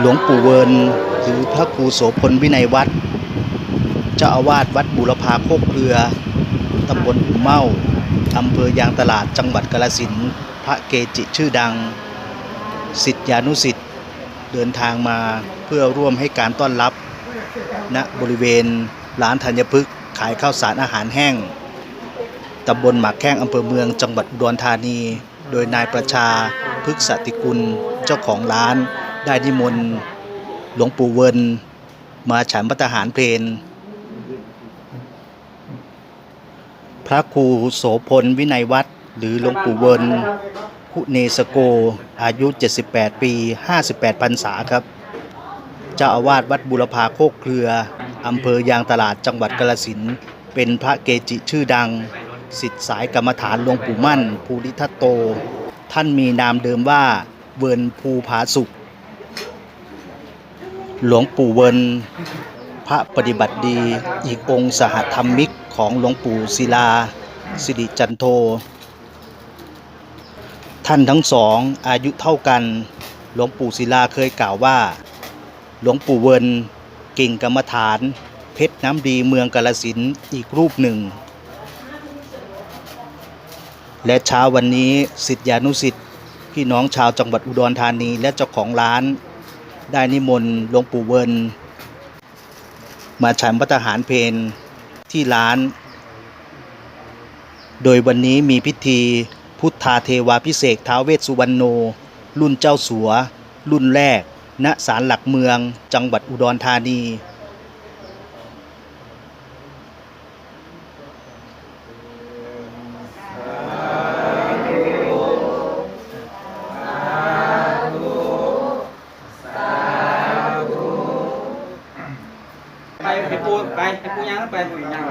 หลวงปู่เวิร์นหรือพระครูโสพลวินัยวัดรเจ้าอาวาสวัดบุรพาโคกเครือตำบลอุ่เมาอำเภอยางตลาดจังหวัดกาฬสินพระเกจิชื่อดังสิทธิานุสิทธิ์เดินทางมาเพื่อร่วมให้การต้อนรับณบริเวณร้านธัญพฤกษ์ขายข้าวสารอาหารแห้งตำบลหมากแข้งอำเภอเมืองจังหวัดอุดรธานี โดยนายประชา พฤกษติกุลเจ้าของร้าน ได้นิมนต์หลวงปู่เวินมาฉันพัตตาหารเพลนพระครูโสพลวินัยวัดหรือหลวงปู่เวินคุเนสโก อายุ 78 ปี 58พรรษาครับ เจ้าอาวาสวัดบุรพาโคกเครืออำเภอยางตลาดจังหวัดกาฬสินเป็นพระเกจิชื่อดังสิทธิสายกรรมฐานหลวงปู่มั่น ภูริทัตโต ท่านมีนามเดิมว่าเวิร์นภูผาสุข หลวงปู่เวิร์นพระปฏิบัติดีอีกองค์สหธรรมิกของหลวงปู่ศิลา สิริจันโท ท่านทั้งสองอายุเท่ากัน หลวงปู่ศิลาเคยกล่าวว่า หลวงปู่เวิร์นกิ่งกรรมฐาน เพชรน้ำดีเมืองกาลสินอีกรูปหนึ่ง และเช้าวันนี้สิทธิานุสิทธิ์พี่น้องชาวจังหวัดอุดรธานีและเจ้าของร้าน ได้นิมนต์หลวงปู่เวินมาฉันพัตตาหารเพนที่ร้าน โดยวันนี้มีพิธีพุทธาเทวาพิเศษท้าวเวสสุวรรณโน รุ่นเจ้าสัว รุ่นแรก ณศาลหลักเมือง จังหวัดอุดรธานี ไป ไปปูไปปูยางนั่นไปปูยาง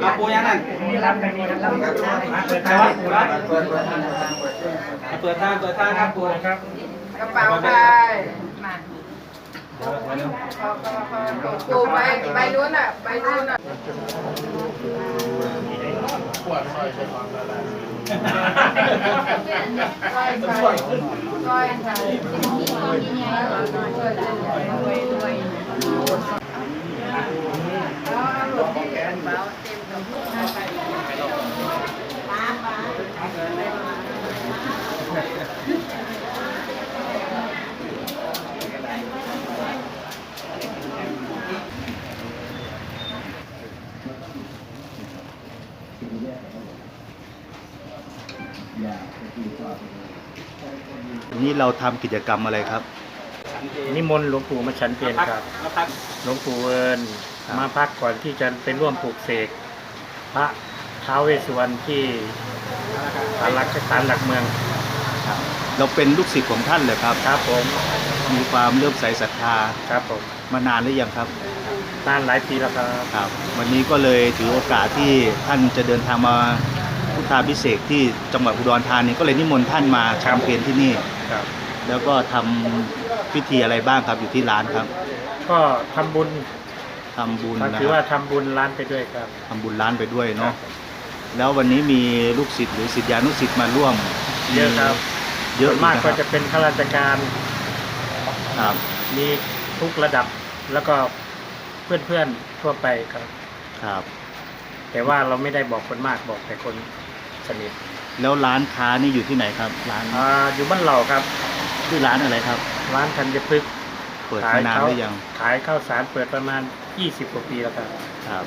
เอาปูยางนั่นนี่รับไปนี่รับเปิดทางเปิดทางปูรับเปิดทางเปิดทางครับปูครับกระเป๋าไปมาปูไปไปนู้นอะไปนู้นอะก้อยไปก้อยไปช่วยกันรวยรวยเอาหลุดที่กระเป๋าเต็มกับพวกนั้นไปป้าป้าวั นนี้เราทำกิจกรรมอะไรครับ นิมนต์หลวงปู่มาฉันเพลนครับ มาพักหลวงปู่เอิญครับ มาพักก่อนที่จะไปร่วมปลูกเสกพระท้าวเวสสุวรรณที่ศาลหลักศาลหลักเมืองเราเป็นลูกศิษย์ของท่านเลยครับ ครับผมมีความเลื่อมใสศรัทธาครับผมมานานหรือยังครับ นานหลายปีแล้วครับครับ วันนี้ก็เลยถือโอกาสที่ท่านจะเดินทางมาพุทธาพิเศษกที่จังหวัดอุดรธานีก็เลยนิมนต์ท่านมาชามเพลนที่นี่ ครับ แล้วก็ทำ พิธีอะไรบ้างครับอยู่ที่ร้านครับก็ทำบุญทำบุญก็นะถือคว่ารับทำบุญร้านไปด้วยครับ ทำบุญร้านไปด้วยเนาะแล้ววันนี้มีลูกศิษย์หรือศิษยานุศิษย์มาร่วมเยอะครับ เยอะส่วนมากนะคก็รับจะเป็นข้าราชการครับ มีทุกระดับแล้วก็เพื่อนๆทั่วไปครับ ครับ แต่ว่าเราไม่ได้บอกคนมากบอกแต่คนสนิทแล้วร้านค้านี่อยู่ที่ไหนครับ ร้านอ่าอยู่บ้านเราครับชื่อร้านอะไรครับ ร้านธัญพฤกษ์เปิดมานานหรือยัง ขายข้าวสารเปิดประมาณ 20กว่าปีแล้วครับ ครับ